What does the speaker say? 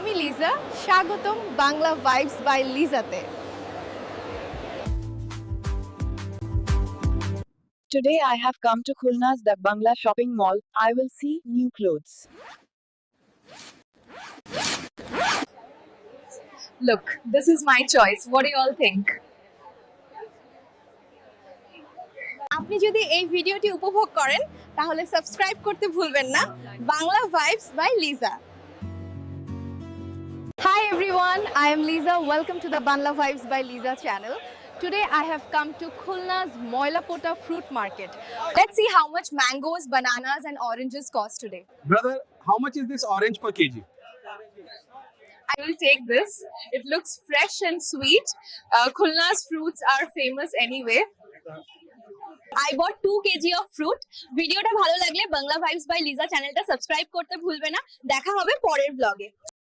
আমি লিজা স্বাগতম Bangla vibes by লিজাতে Today I have come to Khulna's The Bangla shopping mall. I will see new clothes. Look, this is my choice. What do you all think? আপনি যদি এই ভিডিওটি উপভোগ করেন তাহলে সাবস্ক্রাইব করতে ভুলবেন না Bangla vibes by Lisa I am Lisa. Welcome to the Banla Vibes by Lisa channel. Today I have come to Khulna's Moilapota fruit market. Let's see how much mangoes, bananas and oranges cost today. Brother, how much is this orange per kg? I will take this. It looks fresh and sweet. Uh, Khulna's fruits are famous anyway. I bought 2 kg of fruit. ভিডিওটা ভালো লাগলে Bangla vibes by Liza চ্যানেলটা subscribe করতে ভুলবে না দেখা হবে পরের ব্লগে